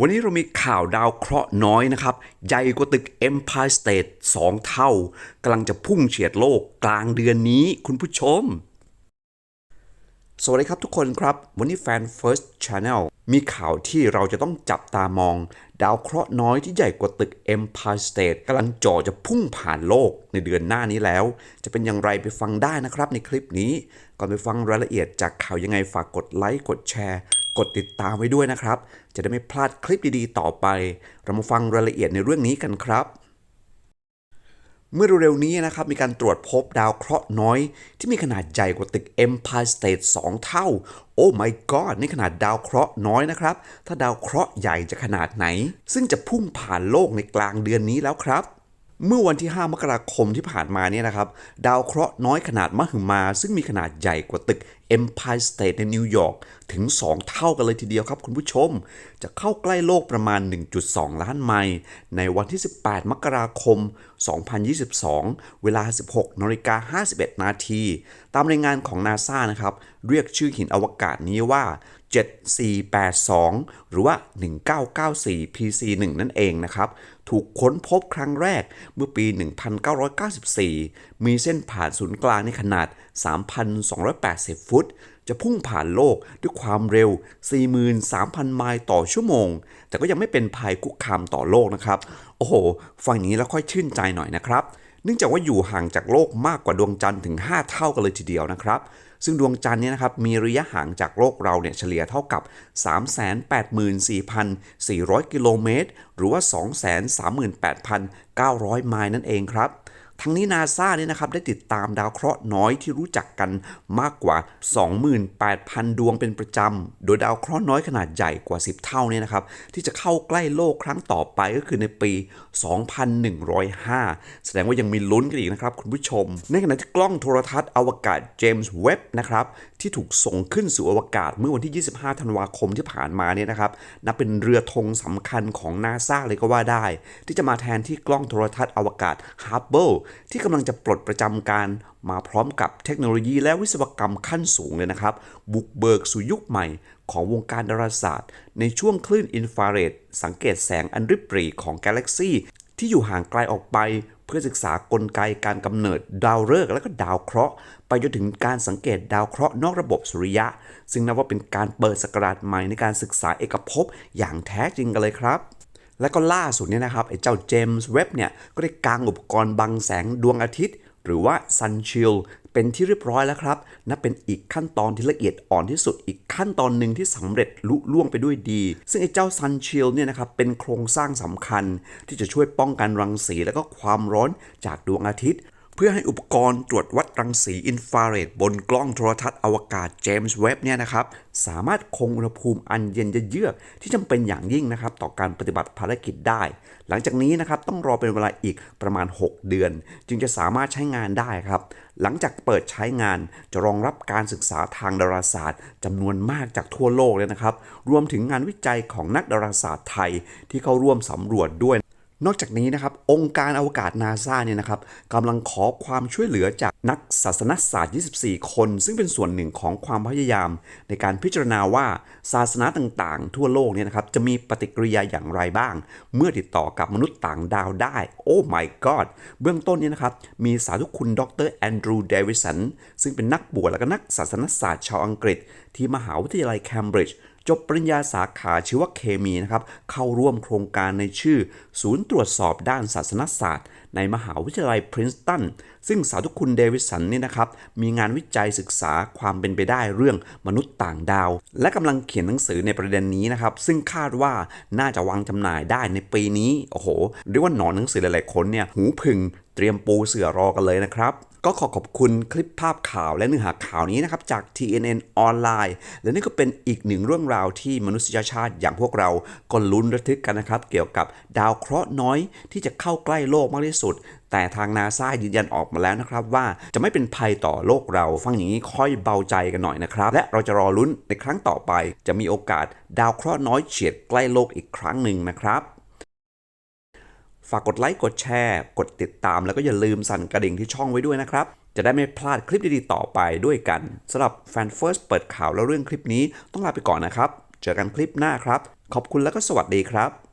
วันนี้เรามีข่าวดาวเคราะห์น้อยนะครับ ใหญ่กว่าตึก Empire State 2 เท่ากำลังจะพุ่งเฉียดโลกกลางเดือนนี้คุณผู้ชม สวัสดีครับทุกคนครับ วันนี้แฟน First Channel มีข่าวที่เราจะต้องจับตามอง ดาวเคราะห์น้อยที่ใหญ่กว่าตึก Empire State กำลังจ่อจะพุ่งผ่านโลกในเดือนหน้านี้แล้ว จะเป็นอย่างไรไปฟังได้นะครับในคลิปนี้ ก่อนไปฟังรายละเอียดจากข่าวยังไงฝากกดไลค์กดแชร์ กดติดตามไว้ด้วยนะครับ จะได้ไม่พลาดคลิปดีๆ ต่อไป เรามาฟังรายละเอียดในเรื่องนี้กันครับ เมื่อเร็วๆนี้นะครับมีการตรวจพบดาวเคราะห์น้อย ที่มีขนาดใหญ่กว่าตึก Empire State 2 เท่า โอ้ my god นี่ขนาดดาวเคราะห์น้อยนะครับ ถ้าดาวเคราะห์ใหญ่จะขนาดไหน ซึ่งจะพุ่งผ่านโลกในกลางเดือนนี้แล้วครับเมื่อวันที่ 5 มกราคมที่ผ่านมาเนี่ยนะครับ ดาวเคราะห์น้อยขนาดมหึมา ซึ่งมีขนาดใหญ่กว่าตึก Empire State ในนิวยอร์กถึง 2 เท่ากันเลยทีเดียวครับคุณผู้ชม จะเข้าใกล้โลกประมาณ 1.2 ล้านไมล์ในวันที่ 18 มกราคม 2022 เวลา 16นาฬิกา51 นาที ตามรายงานของนาซานะครับ เรียกชื่อหินอวกาศนี้ว่า 7482 หรือว่า 1994 PC1 นั่นเองนะครับ ถูกค้นพบครั้งแรกเมื่อปี 1994 มีเส้นผ่านศูนย์กลางในขนาด 3,280 ฟุตจะพุ่งผ่านโลกด้วยความเร็ว 43,000 ไมล์ต่อชั่วโมง แต่ก็ยังไม่เป็นภัยคุกคามต่อโลกนะครับ โอ้โห ฟังอย่างนี้แล้วค่อยชื่นใจหน่อยนะครับเนื่องจากว่าอยู่ห่างจากโลกมากกว่าดวงจันทร์ถึง 5 เท่ากันเลยทีเดียวนะครับ ซึ่งดวงจันทร์เนี่ยนะครับมีระยะห่างจากโลกเราเนี่ยเฉลี่ยเท่ากับ 384,400 กิโลเมตร หรือว่า 238,900 ไมล์นั่นเองครับ ทั้งนี้นาซาเนี่ยนะครับได้ติดตามดาวเคราะห์น้อยที่รู้จักกันมากกว่า 28,000 ดวงเป็นประจำ โดยดาวเคราะห์น้อยขนาดใหญ่กว่า 10 เท่าเนี่ยนะครับที่จะเข้าใกล้โลกครั้งต่อไปก็คือในปี 2105 แสดงว่ายังมีลุ้นกันอีกนะครับคุณผู้ชม ในขณะที่กล้องโทรทัศน์อวกาศเจมส์เว็บนะครับที่ถูกส่งขึ้นสู่อวกาศเมื่อวันที่ 25 ธันวาคมที่ผ่านมาเนี่ยนะครับนับเป็นเรือธงสำคัญของนาซาเลยก็ว่าได้ ที่จะมาแทนที่กล้องโทรทัศน์อวกาศฮับเบิลที่กำลังจะปลดประจำการมาพร้อมกับเทคโนโลยีและวิศวกรรมขั้นสูงเลยนะครับ บุกเบิกสู่ยุคใหม่ของวงการดาราศาสตร์ ในช่วงคลื่นอินฟราเรดสังเกตแสงอันริบหรี่ของกาแล็กซีที่อยู่ห่างไกลออกไปเพื่อศึกษากลไกการกำเนิดดาวฤกษ์และก็ดาวเคราะห์ ไปจนถึงการสังเกตดาวเคราะห์นอกระบบสุริยะ ซึ่งนับว่าเป็นการเปิดสกราชใหม่ในการศึกษาเอกภพอย่างแท้จริงกันเลยครับ และก็ล่าสุดเนี่ยนะครับไอ้เจ้าเจมส์เว็บเนี่ยก็ได้กางอุปกรณ์บังแสงดวงอาทิตย์ หรือว่า Sun Shield เป็นที่เรียบร้อยแล้วครับนับเป็นอีกขั้นตอนที่ละเอียดอ่อนที่สุดอีกขั้นตอนหนึ่งที่สำเร็จลุล่วงไปด้วยดี ซึ่งไอ้เจ้า Sun Shield เนี่ยนะครับเป็นโครงสร้างสำคัญที่จะช่วยป้องกันรังสีและก็ความร้อนจากดวงอาทิตย์ เพื่อให้อุปกรณ์ตรวจวัดรังสีอินฟราเรดบนกล้องโทรทัศน์อวกาศเจมส์เว็บเนี่ยนะครับสามารถคงอุณหภูมิอันเย็นเยือกที่จำเป็นอย่างยิ่งนะครับต่อการปฏิบัติภารกิจได้ หลังจากนี้นะครับต้องรอเป็นเวลาอีกประมาณ 6 เดือน จึงจะสามารถใช้งานได้ครับ หลังจากเปิดใช้งานจะรองรับการศึกษาทางดาราศาสตร์จำนวนมากจากทั่วโลกเลยนะครับ รวมถึงงานวิจัยของนักดาราศาสตร์ไทยที่เข้าร่วมสำรวจด้วย นอกจากนี้นะครับองค์การอวกาศนาซาเนี่ยนะครับกำลังขอความช่วยเหลือจากนักศาสนศาสตร์ 24 คน ซึ่งเป็นส่วนหนึ่งของความพยายาม ในการพิจารณาว่าศาสนาต่างๆ ทั่วโลกเนี่ยนะครับจะมีปฏิกิริยาอย่างไรบ้าง เมื่อติดต่อกับมนุษย์ต่างดาวได้ โอ้ my god เบื้องต้นเนี่ยนะครับมีสาธุคุณดรแอนดรูว์เดวิสันซึ่งเป็นนักบวชและก็นักศาสนศาสตร์ชาวอังกฤษ ที่มหาวิทยาลัยแคมบริดจ์จบปริญญาสาขาชีวเคมีนะครับเข้าร่วมโครงการในชื่อ ศูนย์ตรวจสอบด้านศาสนศาสตร์ ในมหาวิทยาลัยพรินสตันซึ่งสาธุกคุณเดวิสันนี่นะครับมีงานวิจัยศึกษาความเป็นไปได้เรื่องมนุษย์ต่างดาว และกำลังเขียนหนังสือในประเด็นนี้นะครับ ซึ่งคาดว่าน่าจะวางจำหน่ายได้ในปีนี้โอ้โหเรียกว่าหนอนหนังสือหลายๆคนเนี่ยหูผึ่งเตรียมปูเสือรอกันเลยนะครับก็ขอขอบคุณคลิปภาพข่าวและเนื้อหาข่าวนี้นะครับจาก TNN ออนไลน์ และนี่ก็เป็นอีกหนึ่งเรื่องราวที่มนุษยชาติอย่างพวกเราก็ลุ้นระทึกกันนะครับ เกี่ยวกับดาวเคราะห์น้อยที่จะเข้าใกล้โลกมากที่สุดสุด แต่ทางนาซายืนยันออกมาแล้วนะครับว่าจะไม่เป็นภัยต่อโลกเราฟังอย่างนี้ค่อยเบาใจกันหน่อยนะครับ และเราจะรอลุ้นในครั้งต่อไป จะมีโอกาสดาวเคราะห์น้อยเฉียดใกล้โลกอีกครั้งหนึ่งนะครับฝากกดไลค์กดแชร์ กดติดตามแล้วก็อย่าลืมสั่นกระดิ่งที่ช่องไว้ด้วยนะครับ จะได้ไม่พลาดคลิปดีๆต่อไปด้วยกันสำหรับแฟนเฟิร์สเปิดข่าวแล้วเรื่องคลิปนี้ต้องลาไปก่อนนะครับ เจอกันคลิปหน้าครับ ขอบคุณแล้วก็สวัสดีครับ